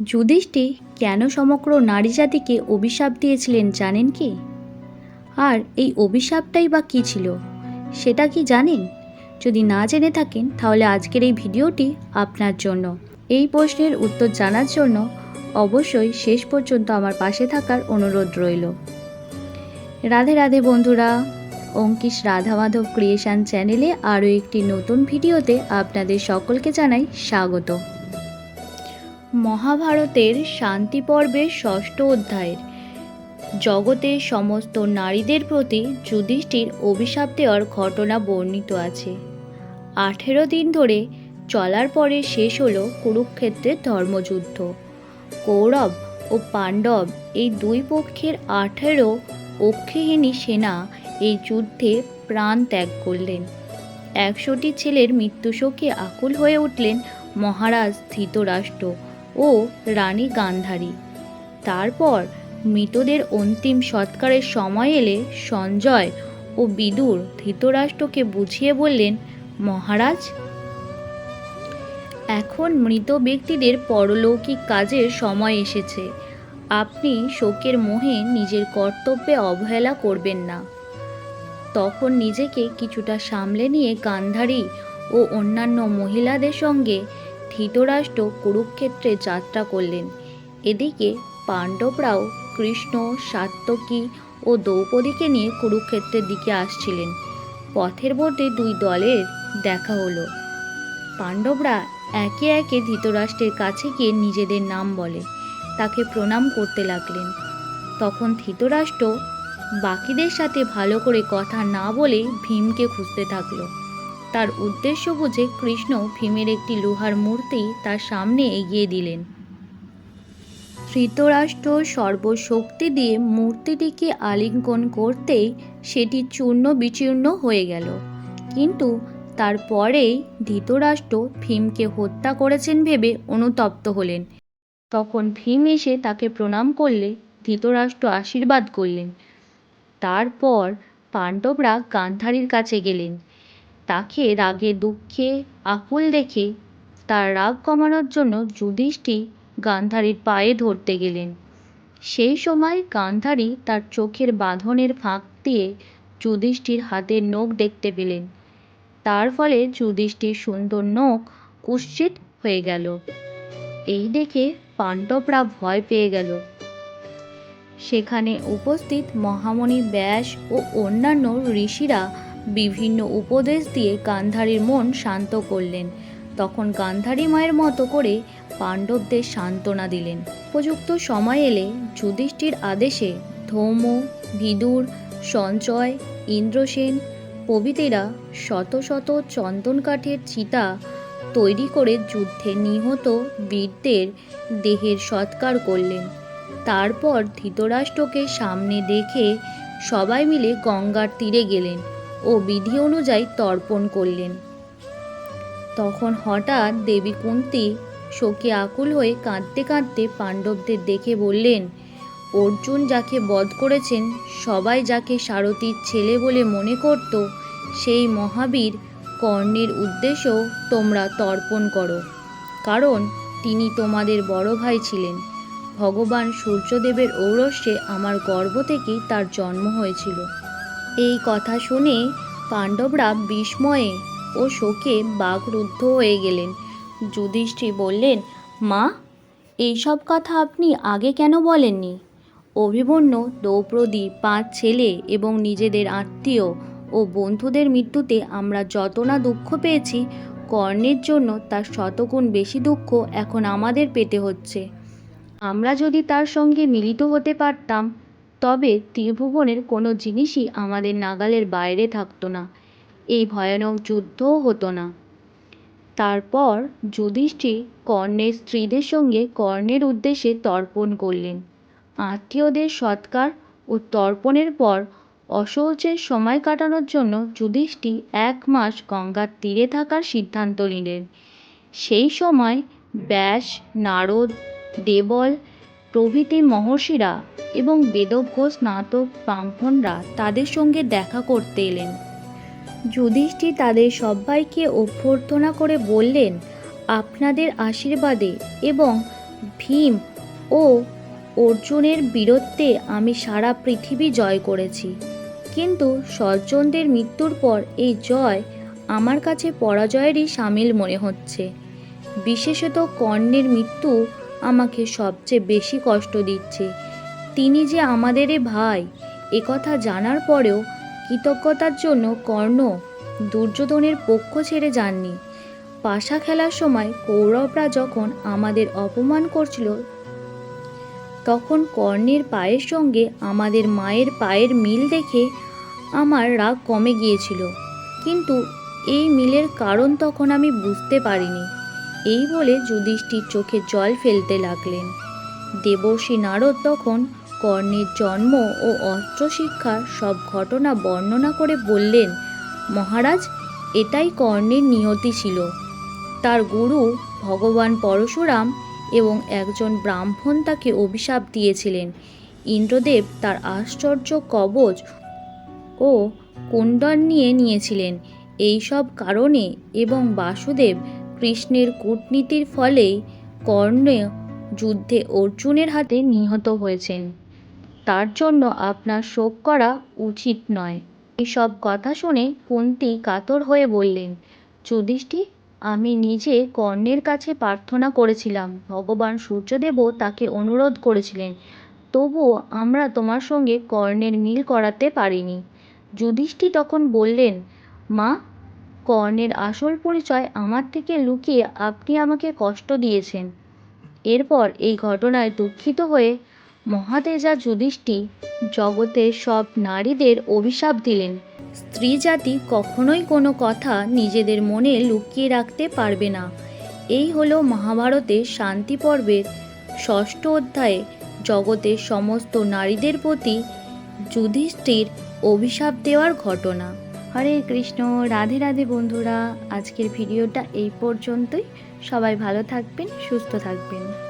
যুধিষ্ঠি কেন সমগ্র নারী জাতিকে অভিশাপ দিয়েছিলেন জানেন কি? আর এই অভিশাপটাই বা কী ছিল, সেটা কি জানেন? যদি না জেনে থাকেন, তাহলে আজকের এই ভিডিওটি আপনার জন্য। এই প্রশ্নের উত্তর জানার জন্য অবশ্যই শেষ পর্যন্ত আমার পাশে থাকার অনুরোধ রইল। রাধে রাধে বন্ধুরা, অঙ্কিশ রাধা মাধব ক্রিয়েশন চ্যানেলে আরও একটি নতুন ভিডিওতে আপনাদের সকলকে জানাই স্বাগত। মহাভারতের শান্তি পর্বের ষষ্ঠ অধ্যায়ের। জগতের সমস্ত নারীদের প্রতি যুধিষ্ঠির অভিশাপ দেওয়ার ঘটনা বর্ণিত আছে। আঠেরো দিন ধরে চলার পরে শেষ হলো কুরুক্ষেত্রের ধর্মযুদ্ধ। কৌরব ও পাণ্ডব এই দুই পক্ষের আঠেরো অক্ষিহীনী সেনা এই যুদ্ধে প্রাণ ত্যাগ করলেন। একশোটি ছেলের মৃত্যুশোকে আকুল হয়ে উঠলেন মহারাজ ধৃতরাষ্ট্র। ও রানী গান্ধারী। তারপর মৃতদের অন্তিম সৎকারের সময় এলে সঞ্জয় ও বিদুর ধৃতরাষ্ট্রকে বুঝিয়ে বললেন, মহারাজ, এখন মৃত ব্যক্তিদের পরলৌকিক কাজের সময় এসেছে। আপনি শোকের মোহে নিজের কর্তব্যে অবহেলা করবেন না। তখন নিজেকে কিছুটা সামলে নিয়ে গান্ধারী ও অন্যান্য মহিলাদের সঙ্গে ধৃতরাষ্ট্র কুরুক্ষেত্রে যাত্রা করলেন। এদিকে পাণ্ডবরাও কৃষ্ণ সাত্যকী ও দ্রৌপদীকে নিয়ে কুরুক্ষেত্রের দিকে আসছিলেন। পথের মধ্যে দুই দলের দেখা হলো। পাণ্ডবরা একে একে ধৃতরাষ্ট্রের কাছে গিয়ে নিজেদের নাম বলে, তাকে প্রণাম করতে লাগলেন। তখন ধৃতরাষ্ট্র বাকিদের সাথে ভালো করে কথা না বলে ভীমকে খুঁজতে থাকল। তার উদ্দেশ্য বুঝে কৃষ্ণ ভীমের একটি লোহার মূর্তি তার সামনে এগিয়ে দিলেন। ধৃতরাষ্ট্র সর্বশক্তি দিয়ে মূর্তিটিকে আলিঙ্গন করতেই সেটি চূর্ণ বিচূর্ণ হয়ে গেল। কিন্তু তারপরেই ধৃতরাষ্ট্র ভীমকে হত্যা করেছেন ভেবে অনুতপ্ত হলেন। তখন ভীম এসে তাকে প্রণাম করলে ধৃতরাষ্ট্র আশীর্বাদ করলেন। তারপর পাণ্ডবরা গান্ধারীর কাছে গেলেন। তাকে রাগে, দুঃখে, আকুল দেখে তার রাগ কমানোর জন্য যুধিষ্ঠির গান্ধারীর পায়ে ধরতে গেলেন। সেই সময় গান্ধারী তার চোখের বাঁধনের ফাঁক দিয়ে যুধিষ্ঠির হাতের নখ দেখতে পেলেন। তার ফলে যুধিষ্ঠির সুন্দর নখ কুৎসিত হয়ে গেল। এই দেখে পাণ্ডবরা ভয় পেয়ে গেল। সেখানে উপস্থিত মহামণি ব্যাস ও অন্যান্য ঋষিরা বিভিন্ন উপদেশ দিয়ে গান্ধারীর মন শান্ত করলেন। তখন গান্ধারী মায়ের মতো করে পাণ্ডবদের সান্ত্বনা দিলেন। উপযুক্ত সময় এলে যুধিষ্ঠির আদেশে ধৌম ভিদুর, সঞ্চয়, ইন্দ্রসেন প্রভৃতিরা শত শত চন্দন কাঠের চিতা তৈরি করে যুদ্ধে নিহত বীরদের দেহের সৎকার করলেন। তারপর ধৃতরাষ্ট্রকে সামনে দেখে সবাই মিলে গঙ্গার তীরে গেলেন। ও বিধি অনুযায়ী তর্পণ করলেন। তখন হঠাৎ দেবী কুন্তি শোকে আকুল হয়ে কাঁদতে কাঁদতে পাণ্ডবদের দেখে বললেন, অর্জুন যাকে বধ করেছেন, সবাই যাকে সারথীর ছেলে বলে মনে করত, সেই মহাবীর কর্ণের উদ্দেশ্য তোমরা তর্পণ করো। কারণ তিনি তোমাদের বড় ভাই ছিলেন। ভগবান সূর্যদেবের ঔরস্যে আমার গর্ভ থেকেই তার জন্ম হয়েছিল। এই কথা শুনে পাণ্ডবরা বিস্ময়ে ও শোকে বাকরুদ্ধ হয়ে গেলেন। যুধিষ্ঠির বললেন, মা, এইসব কথা আপনি আগে কেন বলেননি? অভিমন্য দ্রৌপদী পাঁচ ছেলে এবং নিজেদের আত্মীয় ও বন্ধুদের মৃত্যুতে আমরা যত না দুঃখ পেয়েছি, কর্ণের জন্য তার শতগুণ বেশি দুঃখ এখন আমাদের পেতে হচ্ছে। আমরা যদি তার সঙ্গে মিলিত হতে পারতাম তবে ত্রিভুবনের কোনো জিনিসই আমাদের নাগালের বাইরে থাকতো না। এই ভয়ানক যুদ্ধও হতো না। তারপর যুধিষ্ঠির কর্ণের স্ত্রীদের সঙ্গে কর্ণের উদ্দেশ্যে তর্পণ করলেন। আত্মীয়দের সৎকার ও তর্পণের পর অশৌচের সময় কাটানোর জন্য যুধিষ্ঠির এক মাস গঙ্গার তীরে থাকার সিদ্ধান্ত নিলেন। সেই সময় ব্যাস, নারদ, দেবল প্রভৃতি মহর্ষিরা এবং বেদজ্ঞ স্নাতক ব্রাহ্মণরা তাদের সঙ্গে দেখা করতে এলেন। যুধিষ্ঠির তাদের সবাইকে অভ্যর্থনা করে বললেন, আপনাদের আশীর্বাদে এবং ভীম ও অর্জুনের বীরত্বে আমি সারা পৃথিবী জয় করেছি। কিন্তু সজ্জনদের মৃত্যুর পর এই জয় আমার কাছে পরাজয়েরই সামিল মনে হচ্ছে। বিশেষত কর্ণের মৃত্যু আমাকে সবচেয়ে বেশি কষ্ট দিচ্ছে। তিনি যে আমাদেরই ভাই একথা জানার পরেও কৃতজ্ঞতার জন্য কর্ণ দুর্যোধনের পক্ষ ছেড়ে যাননি। পাশা খেলার সময় কৌরবরা যখন আমাদের অপমান করছিল, তখন কর্ণের পায়ের সঙ্গে আমাদের মায়ের পায়ের মিল দেখে আমার রাগ কমে গিয়েছিল। কিন্তু এই মিলের কারণ তখন আমি বুঝতে পারিনি। এই বলে যুধিষ্ঠির চোখে জল ফেলতে লাগলেন। দেবর্ষী নারদ তখন কর্ণের জন্ম ও অস্ত্র শিক্ষার সব ঘটনা বর্ণনা করে বললেন, মহারাজ, এটাই কর্ণের নিয়তি ছিল। তার গুরু ভগবান পরশুরাম এবং একজন ব্রাহ্মণ তাকে অভিশাপ দিয়েছিলেন। ইন্দ্রদেব তার আশ্চর্য কবচ ও কুণ্ডল নিয়ে নিয়েছিলেন। এই সব কারণে এবং বাসুদেব কৃষ্ণের কূটনীতির ফলেই কর্ণ যুদ্ধে অর্জুনের হাতে নিহত হয়েছেন। তার জন্য আপনার শোক করা উচিত নয়। এইসব কথা শুনে কুন্তি কাতর হয়ে বললেন, যুধিষ্ঠির, আমি নিজে কর্ণের কাছে প্রার্থনা করেছিলাম। ভগবান সূর্যদেবও তাকে অনুরোধ করেছিলেন। তবুও আমরা তোমার সঙ্গে কর্ণের মিল করাতে পারিনি। যুধিষ্ঠি তখন বললেন, মা কর্ণের আসল পরিচয় আমার থেকে লুকিয়ে আপনি আমাকে কষ্ট দিয়েছেন। এরপর এই ঘটনায় দুঃখিত হয়ে মহাতেজা যুধিষ্ঠির জগতের সব নারীদের অভিশাপ দিলেন। স্ত্রী জাতি কখনোই কোনো কথা নিজেদের মনে লুকিয়ে রাখতে পারবে না। এই হলো মহাভারতের শান্তি পর্বের ষষ্ঠ অধ্যায়ে। জগতের সমস্ত নারীদের প্রতি যুধিষ্ঠির অভিশাপ দেওয়ার ঘটনা। হরে কৃষ্ণ রাধে রাধে বন্ধুরা আজকের ভিডিওটা এই পর্যন্তই। সবাই ভালো থাকবেন সুস্থ থাকবেন।